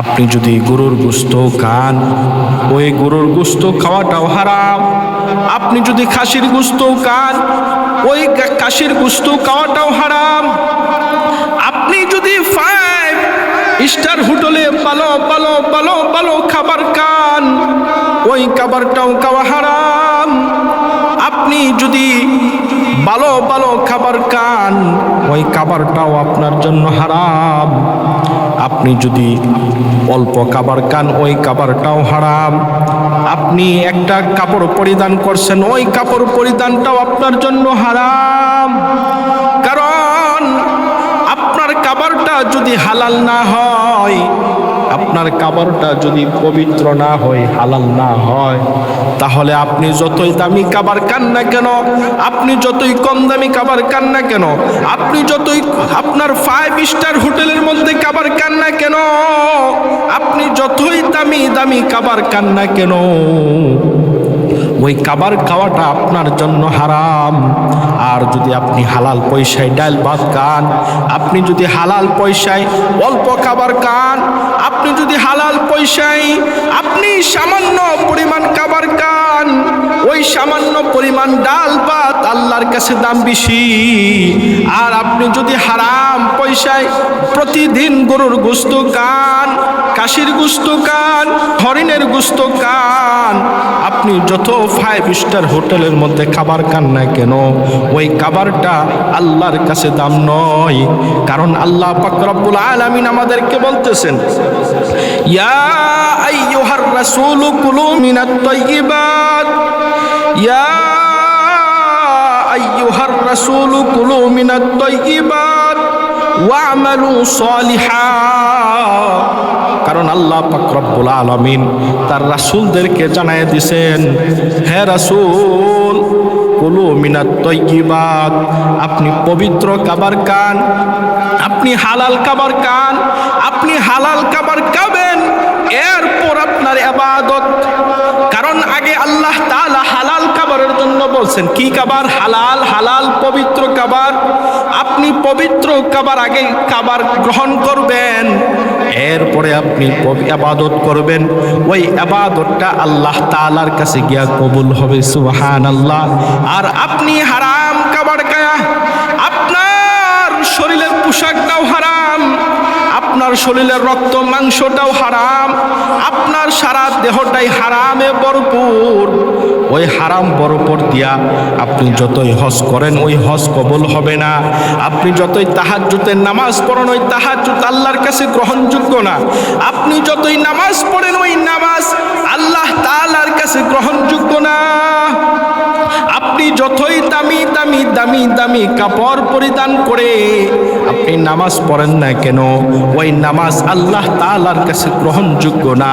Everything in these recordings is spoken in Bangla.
আপনি যদি গরুর গুস্ত খান, ওই গরুর গুস্ত খাওয়াটাও হারাম। আপনি যদি খাসির গুস্ত খান, ওই খাসির গুস্ত খাওয়াটাও হারাম। আপনি যদি ফাইভ স্টার হোটেলে ভালো ভালো ভালো ভালো খাবার খান, ওই খাবারটাও খাওয়া হারাম। আপনি যদি ভালো ভালো খাবার খান, ওই খাবারটাও আপনার জন্য হারাম। আপনি যদি অল্প কাবার কান, ওই কাবারটাও হারাম। আপনি একটা কাপড় পরিধান করছেন, ওই কাপড় পরিধানটাও আপনার জন্য হারাম। কারণ আপনার কাবারটা যদি হালাল না হয় আপনার কাবারটা যদি পবিত্র না হয়, হালাল না হয়, তাহলে আপনি যতই দামি কাবার কান না কেন, আপনি যতই কম দামি কাবার কান না কেন, আপনি যতই আপনার ফাইভ স্টার হোটেলের মধ্যে কাবার কান না কেন, আপনি যতই দামি দামি কাবার কান না কেন ওই কাবার খাওয়াটা আপনার জন্য হারাম। আর যদি আপনি হালাল পয়সায় ডাল ভাত খান, আপনি যদি হালাল পয়সায় অল্প খাবার খান, আপনি যদি হালাল পয়সায় আপনি সামান্য পরিমাণ খাবার খান, ওই সামান্য পরিমাণ ডাল ভাত আল্লাহর কাছে দাম বেশি। আর আপনি যদি হারাম পয়সায় প্রতিদিন গরুর গোস্ত খান কাশির গুস্ত কান হরিণের গুস্ত কান আপনি যত ফাইভ স্টার হোটেলের মধ্যে খাবার খান না কেন, ওই খাবারটা আল্লাহর কাছে দাম নয়। কারণ আল্লাহ পাকরাবুল আলামিন আমাদেরকে বলতেছেন, ইয়া আইয়ুহার রাসূল কুলু মিনাত তাইয়্যিবাত ইয়া আইয়ুহার রাসূল কুলু মিনাত তাইয়্যিবাত ওয়া'মালু সলিহা। কারণ আল্লাহ পাকরব্বুল আলমিন তার রাসূলদেরকে জানায় দিছেন, হে রাসূল, কুলু মিনাত তৈবাত আপনি পবিত্র কাবার কান আপনি হালাল কাবার কান আপনি হালাল কাবার কাবেন এরপর আপনার এবাদত কারণ আগে আল্লাহ তাআলা হালাল কাবারের জন্য বলছেন, কি কাবার হালাল হালাল, পবিত্র কাবার আপনি পবিত্র কাবার আগে কাবার গ্রহণ করবেন। এরপরে আপনি আবাদত করবেন। ওই আবাদতটা আল্লাহ তালার কাছে গিয়া কবুল হবে সুহান আল্লাহ আর আপনি হারাম কাবার কায়া আপনার শরীরের পোশাকটাও হারাম। আপনার শরীরের রক্ত, মাংসটাও হারাম, আপনার সারা দেহটাই হারামে ভরপুর। ওই হারাম বরপর দিয়া আপনি যতই হজ করেন, ওই হজ কবল হবে না। আপনি যতই তাহাজ্জুতের নামাজ পড়েন, ওই তাহাজ্জুত আল্লাহর কাছে গ্রহণযোগ্য না। আপনি যতই নামাজ পড়েন, ওই নামাজ আল্লাহ তাআলার কাছে গ্রহণযোগ্য না। যতই দামি দামি দামি দামি কাপড় পরিধান করে আপনি নামাজ পড়েন না কেন? ওই নামাজ আল্লাহ তাআলার কাছে গ্রহণযোগ্য না।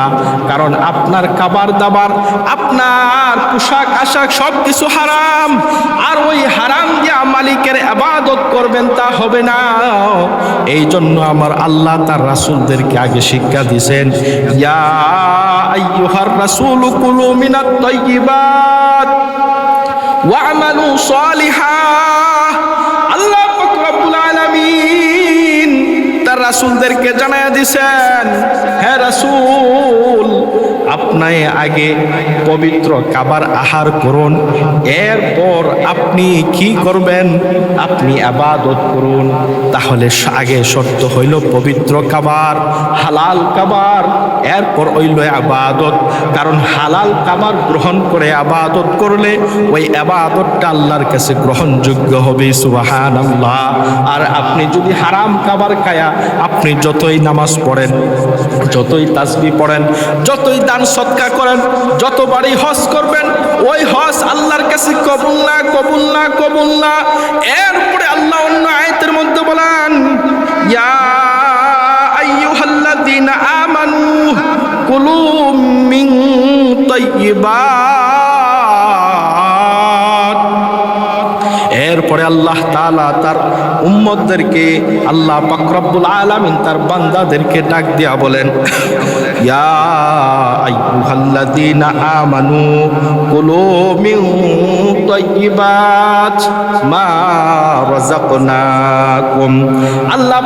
কারণ আপনার খাবার দাবার, আপনার পোশাক, আশাক সব কিছু হারাম। আর ওই হারাম দিয়া মালিকের আবাদত করবেন তা হবে না। এই জন্য আমার আল্লাহ তার রাসূলদেরকে আগে শিক্ষা দিয়েছেন, ইয়া আইয়ুহার রাসূল কুলু মিনাত তাইয়্যিবাত ওয়ামালু সালিহা। আল্লাহ রব্বুল আলামিন তার রাসূলদেরকে জানায়া দিছেন হে রাসূল আপনি আগে পবিত্র কাবার আহার করুন। এরপর আপনি কি করবেন? আপনি আবাদত করুন। তাহলে আগে শর্ত হইল পবিত্র কাবার, হালাল কাবার, এরপর হইল আবাদত। কারণ হালাল কাবার গ্রহণ করে আবাদত করলে ওই আবাদতটা আল্লাহর কাছে গ্রহণযোগ্য হবে সুবাহান আল্লাহ আর আপনি যদি হারাম কাবার খায়া আপনি যতই নামাজ পড়েন যতই তাসবি পড়েন, যতই দান সৎকা করেন, যতবারই হস করবেন, ওই হস আল্লাহর কাছে কবুল না কবুল না কবুল না। এরপরে আল্লাহ অন্য আয়তের মধ্যে বলেন, ইয়া আমানু কুলুম মিন তাইয়্যিবাত এরপর আল্লাহ তালা তার উম্মতদেরকে আল্লাহ পাকরব্বুল আলামিন তার বান্দাদেরকে ডাক দিয়া বলেন মা আল্লাহ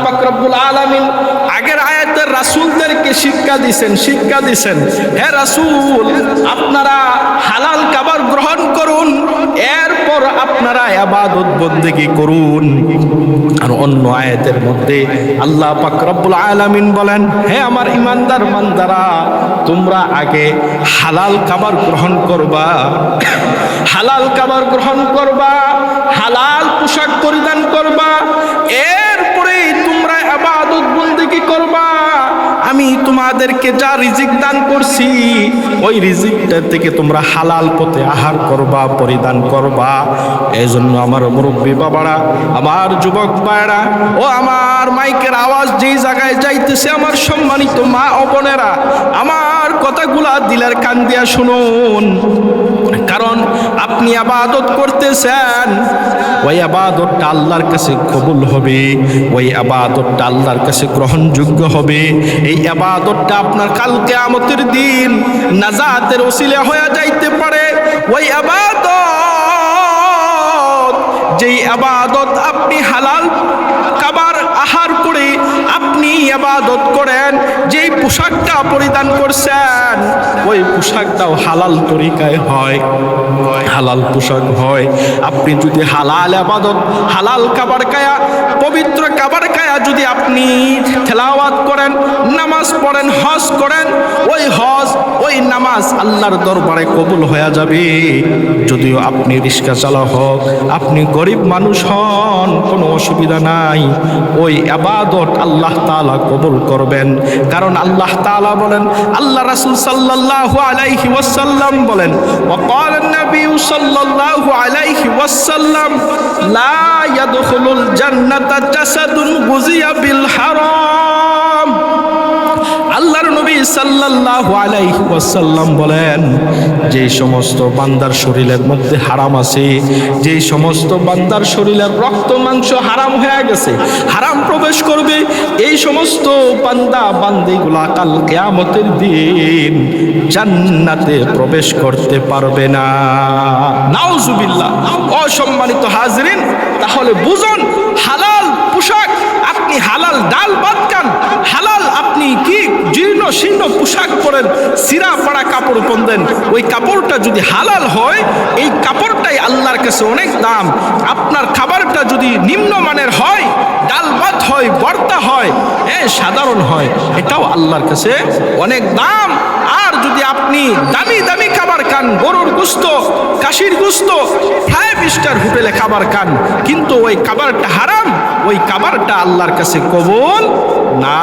আলামিন আগের রাসূলদেরকে রাসূল, আপনারা হালাল খাবার গ্রহণ করুন এরপর আপনারা আবাদত বন্দেগি করুন। আর অন্য আয়াতের মধ্যে আল্লাহ পাক রব্বুল আলামিন বলেন, হে আমার ইমানদার বান্দারা, তোমরা আগে হালাল খাবার গ্রহণ করবা। হালাল খাবার গ্রহণ করবা, হালাল পোশাক পরিধান করবা। এরপরে তোমরা আবাদত বন্দেগী করবা আমি তোমাদেরকে যা রিজিক দান করছি, ওই রিজিকটা থেকে তোমরা হালাল পথে আহার করবা, পরিধান করবা। এই জন্য আমার মুরব্বী বাবারা, আমার যুবক ভাইরা ও আমার মাইকের আওয়াজ যেই জায়গায় যাইতেছে, আমার সম্মানিত মা ও বোনেরা, আমার কথাগুলা দিলের কান দিয়া শুনুন। কারণ আপনি আবাদত করতেছেন। ওই আবাদতটা আল্লাহর কাছে কবুল হবে, ওই আবাদতটা আল্লাহর কাছে গ্রহণযোগ্য হবে। এই আবাদতটা আপনার কালকে আমতের দিন নাজাতের ওসিলে হয়ে যাইতে পারে। ওই আবাদত, যেই আবাদত আপনি হালাল খাবার আহার করে আপনি আবাদত করেন, যেই পোশাকটা পরিধান করছেন, ওই পোশাকটাও হালাল তরিকায় হয়, হালাল পোশাক হয়। আপনি যদি হালাল আবাদত, হালাল খাবার খায়া, পবিত্র খাবার খায়া যদি আপনি তেলাওয়াত করেন, নামাজ পড়েন, হজ করেন, ওই হজ, ওই নামাজ আল্লাহর দরবারে কবুল হয়ে যাবে। যদিও আপনি রিক্সা চালা হোক, আপনি গরিব মানুষ হন, কোনো অসুবিধা নাই। ওই আবাদত আল্লাহ তাআলা কবুল করবেন কারণ আল্লাহ তাআলা বলেন আল্লাহ রাসূল সাল্লাল্লাহু আলাইহি ওয়াসাল্লাম বলেন وقال النبي صلى الله عليه وسلم لا يدخل الجنة جسد غزي بالحرام আল্লাহর নবী সাল্লাল্লাহু আলাইহি ওয়াসাল্লাম বলেন যে সমস্ত বান্দার শরীরের মধ্যে হারাম আছে যে সমস্ত বান্দার শরীরের রক্ত, মাংস হারাম হয়ে গেছে, হারাম প্রবেশ করবে, এই সমস্ত বান্দা বান্দিগুলা কাল কিয়ামতের দিন জান্নাতে প্রবেশ করতে পারবে না। নাউজুবিল্লাহ, অসম্মানিত হাজরিন, তাহলে বুঝুন, হালাল পোশাক, আপনি হালাল ডাল খান হালাল আপনি কি শীর্ণ পোশাক পরেন, সিরা পাড়া কাপড় পরতেন। ওই কাপড়টা যদি হালাল হয়, এই কাপড়টাই আল্লাহর কাছে অনেক দাম। আপনার খাবারটা যদি নিম্নমানের হয় ডাল ভাত হয়, বর্তা হয় হ্যাঁ সাধারণ হয়, এটাও আল্লাহর কাছে অনেক দাম। আর যদি আপনি দামি দামি খাবার খান, গরুর গুস্ত কাশির গুস্ত, ফাইভ স্টার হোটেলে খাবার খান, কিন্তু ওই খাবারটা হারাম, ওই খাবারটা আল্লাহর কাছে কবুল না।